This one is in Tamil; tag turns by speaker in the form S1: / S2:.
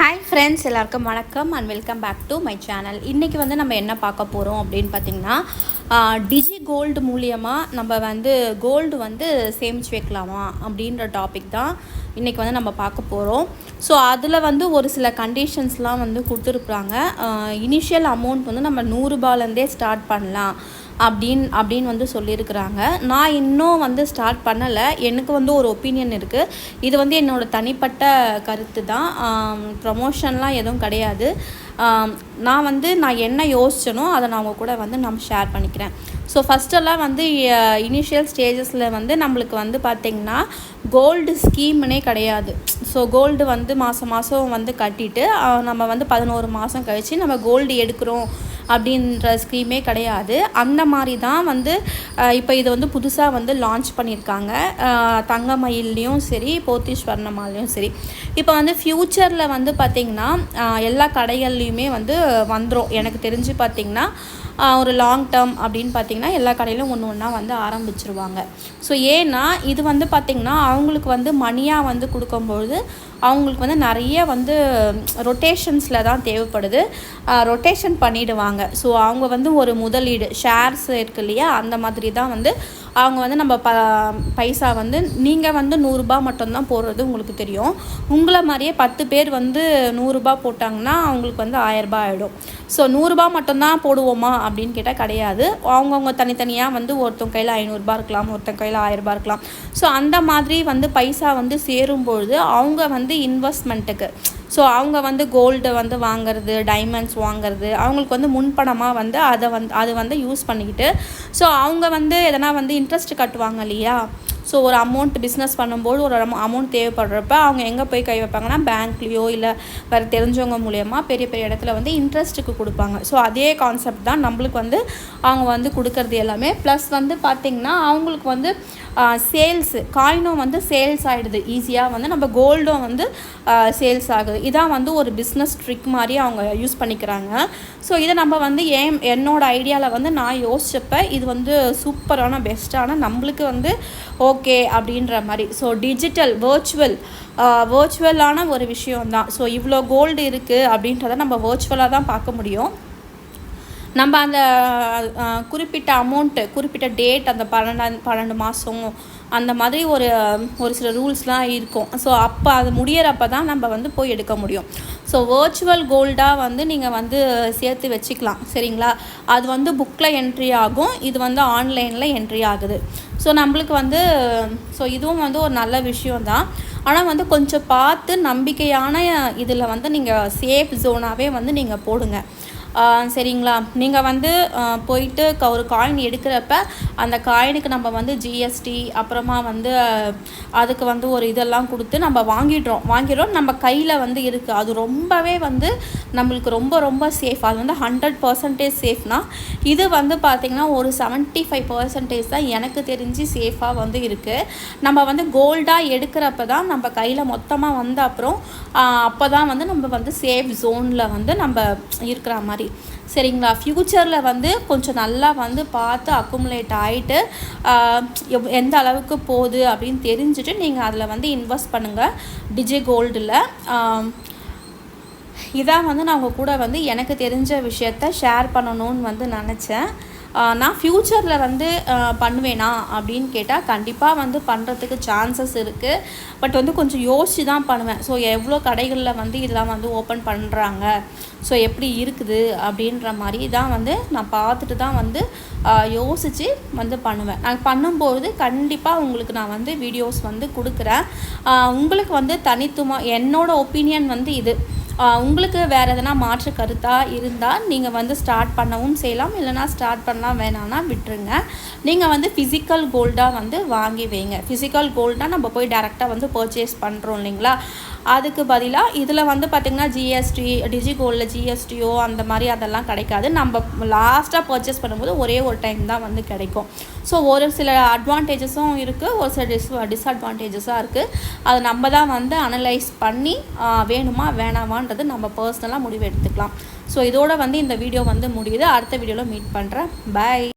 S1: ஹாய் ஃப்ரெண்ட்ஸ் எல்லாருக்கும் வணக்கம் and welcome back to my channel இன்றைக்கி வந்து நம்ம என்ன பார்க்க போகிறோம் அப்படின்னு பார்த்திங்கன்னா டிஜி கோல்டு மூலியமாக நம்ம வந்து கோல்டு வந்து சேமித்து வைக்கலாமா அப்படின்ற டாபிக் தான் இன்றைக்கி வந்து நம்ம பார்க்க போகிறோம் ஸோ அதில் வந்து ஒரு சில கண்டிஷன்ஸ்லாம் வந்து கொடுத்துருக்குறாங்க. இனிஷியல் அமௌண்ட் வந்து நம்ம நூறுரூபாலேருந்தே ஸ்டார்ட் பண்ணலாம். அப்படின்னு அப்படின்னு வந்து சொல்லியிருக்கிறாங்க. நான் இன்னும் வந்து ஸ்டார்ட் பண்ணலை. எனக்கு வந்து ஒரு ஒப்பீனியன் இருக்குது இது வந்து என்னோடய தனிப்பட்ட கருத்து தான். ப்ரமோஷன்லாம் எதுவும் கிடையாது. நான் வந்து நான் என்ன யோசிச்சனோ அதை நான் அவங்க கூட வந்து நம்ம ஷேர் பண்ணிக்கிறேன். ஸோ ஃபஸ்ட்டெல்லாம் வந்து இனிஷியல் ஸ்டேஜஸில் வந்து நம்மளுக்கு வந்து பார்த்திங்கன்னா கோல்டு ஸ்கீம்னே கிடையாது. ஸோ கோல்டு வந்து மாதம் மாதம் வந்து கட்டிட்டு நம்ம வந்து பதினோரு மாதம் கழித்து நம்ம கோல்டு எடுக்கிறோம். அப்படின்ற ஸ்கீமே கிடையாது. அந்த மாதிரி தான் வந்து இப்போ இதை வந்து புதுசாக வந்து லான்ச் பண்ணியிருக்காங்க. தங்கமயில்லையும் சரி போத்தீஸ்வர்ணமாலையும் சரி. இப்போ வந்து ஃப்யூச்சரில் வந்து பார்த்திங்கன்னா எல்லா கடைகள்லையுமே வந்து வந்துடும் எனக்கு தெரிஞ்சு பார்த்திங்கன்னா ஒரு லாங் டேர்ம் அப்படின்னு பார்த்திங்கன்னா எல்லா கடையிலும் ஒன்று ஒன்றா வந்து ஆரம்பிச்சிருவாங்க. ஸோ ஏன்னா இது வந்து பார்த்திங்கன்னா அவங்களுக்கு வந்து மணியாக வந்து கொடுக்கும்பொழுது அவங்களுக்கு வந்து நிறைய வந்து ரொட்டேஷன்ஸில் தான் தேவைப்படுது. ரொட்டேஷன் பண்ணிவிடுவாங்க ஸோ அவங்க வந்து ஒரு முதலீடு ஷேர்ஸ் இருக்கு இல்லையா? அந்த மாதிரி தான் வந்து அவங்க வந்து நம்ம ப பைசா வந்து நீங்கள் வந்து நூறுரூபா மட்டும்தான் போடுறது உங்களுக்கு தெரியும். உங்களை மாதிரியே பத்து பேர் வந்து நூறுரூபா போட்டாங்கன்னா அவங்களுக்கு வந்து ஆயரரூபா ஆகிடும் ஸோ நூறுரூபா மட்டும்தான் போடுவோமா அப்படின்னு கேட்டால் கிடையாது. அவங்கவுங்க தனித்தனியாக வந்து ஒருத்தவங்க கையில் ஐநூறுரூபா இருக்கலாம் ஒருத்தங்க கையில் ஆயரரூபா இருக்கலாம். ஸோ அந்த மாதிரி வந்து பைசா வந்து சேரும்பொழுது அவங்க வந்து இன்வெஸ்ட்மெண்ட்டுக்கு ஸோ அவங்க வந்து கோல்டு வந்து வாங்குறது டைமண்ட்ஸ் வாங்குறது அவங்களுக்கு வந்து முன்பணமாக வந்து அதை வந்து அது வந்து யூஸ் பண்ணிக்கிட்டு ஸோ அவங்க வந்து எதனா வந்து இன்ட்ரெஸ்ட் கட்டுவாங்க இல்லையா? ஸோ ஒரு அமௌண்ட் பிஸ்னஸ் பண்ணும்போது ஒரு அமௌண்ட் தேவைப்படுறப்ப அவங்க எங்கே போய் கை வைப்பாங்கன்னா பேங்க்லேயோ இல்லை வேறு தெரிஞ்சவங்க மூலயமா பெரிய பெரிய இடத்துல வந்து இன்ட்ரெஸ்ட்டுக்கு கொடுப்பாங்க. ஸோ அதே கான்செப்ட் தான் நம்மளுக்கு வந்து அவங்க வந்து கொடுக்கறது எல்லாமே. ப்ளஸ் வந்து பார்த்திங்கன்னா அவங்களுக்கு வந்து சேல்ஸு காயினும் வந்து சேல்ஸ் ஆகிடுது ஈஸியாக வந்து நம்ம கோல்டும் வந்து சேல்ஸ் ஆகுது. இதான் வந்து ஒரு பிஸ்னஸ் ட்ரிக் மாதிரி அவங்க யூஸ் பண்ணிக்கிறாங்க. ஸோ இதை நம்ம வந்து ஏன் என்னோடய ஐடியாவில் வந்து நான் யோசிச்சப்ப இது வந்து சூப்பரான பெஸ்ட்டான நம்மளுக்கு வந்து ஓகே ஓகே அப்படின்ற மாதிரி. ஸோ டிஜிட்டல் வேர்ச்சுவல் வேர்ச்சுவலான ஒரு விஷயம் தான் ஸோ இவ்வளோ கோல்டு இருக்குது அப்படின்றத நம்ம வேர்ச்சுவலாக தான் பார்க்க முடியும். நம்ம அந்த குறிப்பிட்ட அமௌண்ட்டு குறிப்பிட்ட டேட் அந்த பன்னெண்டாம் பன்னெண்டு மாதம் அந்த மாதிரி ஒரு ஒரு சில ரூல்ஸ்லாம் இருக்கும். ஸோ அப்போ அது முடியிறப்ப தான் நம்ம வந்து போய் எடுக்க முடியும். ஸோ வேர்ச்சுவல் கோல்டாக வந்து நீங்கள் வந்து சேர்த்து வச்சுக்கலாம். சரிங்களா? அது வந்து புக்கில் என்ட்ரி ஆகும். இது வந்து ஆன்லைனில் என்ட்ரி ஆகுது. ஸோ நம்மளுக்கு வந்து ஸோ இதுவும் வந்து ஒரு நல்ல விஷயம் தான். ஆனால் வந்து கொஞ்சம் பார்த்து நம்பிக்கையான இதில் வந்து நீங்கள் சேஃப் ஜோனாகவே வந்து நீங்கள் போடுங்க. சரிங்களா? நீங்கள் வந்து போயிட்டு ஒரு காயின் எடுக்கிறப்ப அந்த காயினுக்கு நம்ம வந்து ஜிஎஸ்டி அப்புறமா வந்து அதுக்கு வந்து ஒரு இதெல்லாம் கொடுத்து நம்ம வாங்கிடுறோம். வாங்கிடுறோம். நம்ம கையில் வந்து இருக்குது அது ரொம்பவே வந்து நம்மளுக்கு ரொம்ப ரொம்ப சேஃப் அது வந்து ஹண்ட்ரட் பர்சன்டேஜ் சேஃப்னா இது வந்து பார்த்திங்கன்னா ஒரு செவன்ட்டி ஃபைவ் பர்சன்டேஜ் தான் எனக்கு தெரிஞ்சு சேஃபாக வந்து இருக்குது நம்ம வந்து கோல்டாக எடுக்கிறப்ப தான் நம்ம கையில் மொத்தமாக வந்த அப்புறம் அப்போ தான் வந்து நம்ம வந்து சேஃப் ஜோனில் வந்து நம்ம இருக்கிற மாதிரி மாதிரி. சரிங்களா? ஃப்யூச்சரில் வந்து கொஞ்சம் நல்லா வந்து பார்த்து அக்குமுலேட் ஆகிட்டு எந்த அளவுக்கு போகுது அப்படின்னு தெரிஞ்சுட்டு நீங்கள் அதில் வந்து இன்வெஸ்ட் பண்ணுங்கள் டிஜி கோல்டில் இதான் வந்து நான் உங்கள் கூட வந்து எனக்கு தெரிஞ்ச விஷயத்த ஷேர் பண்ணணும்னு வந்து நினச்சேன். நான் ஃப்யூச்சரில் வந்து பண்ணுவேனா அப்படின்னு கேட்டால் கண்டிப்பாக வந்து பண்ணுறதுக்கு சான்சஸ் இருக்குது பட் வந்து கொஞ்சம் யோசித்து தான் பண்ணுவேன். ஸோ எவ்வளோ கடைகளில் வந்து இதெல்லாம் வந்து ஓப்பன் பண்ணுறாங்க ஸோ எப்படி இருக்குது? அப்படின்ற மாதிரி தான் வந்து நான் பார்த்துட்டு தான் வந்து யோசித்து வந்து பண்ணுவேன். நான் பண்ணும்போது கண்டிப்பாக உங்களுக்கு நான் வந்து வீடியோஸ் வந்து கொடுக்குறேன். உங்களுக்கு வந்து தனித்துவமாக என்னோடய ஒப்பீனியன் வந்து இது. உங்களுக்கு வேறு எதனா மாற்று கருத்தாக இருந்தால் நீங்கள் வந்து ஸ்டார்ட் பண்ணவும் செய்யலாம். இல்லைனா ஸ்டார்ட் பண்ணலாம் வேணான்னா விட்டுருங்க. நீங்கள் வந்து ஃபிசிக்கல் கோல்டாக வந்து வாங்கி வைங்க. ஃபிசிக்கல் கோல்டாக நம்ம போய் டேரெக்டாக வந்து பர்ச்சேஸ் பண்ணுறோம் இல்லைங்களா? அதுக்கு பதிலாக இதில் வந்து பார்த்திங்கன்னா ஜிஎஸ்டி டிஜி கோல்டில் ஜிஎஸ்டியோ அந்த மாதிரி அதெல்லாம் கிடைக்காது. நம்ம லாஸ்ட்டாக பர்ச்சேஸ் பண்ணும்போது ஒரே ஒரு டைம் தான் வந்து கிடைக்கும். ஸோ ஒரு சில அட்வான்டேஜஸும் இருக்குது ஒரு சில டிஸ் டிஸ்அட்வான்டேஜஸாக இருக்குது அது நம்ம தான் வந்து அனலைஸ் பண்ணி வேணுமா வேணாமான்றது நம்ம பர்சனலாக முடிவு எடுத்துக்கலாம். ஸோ இதோட வந்து இந்த வீடியோ வந்து முடியுது. அடுத்த வீடியோவில் மீட் பண்ணுறேன் பாய்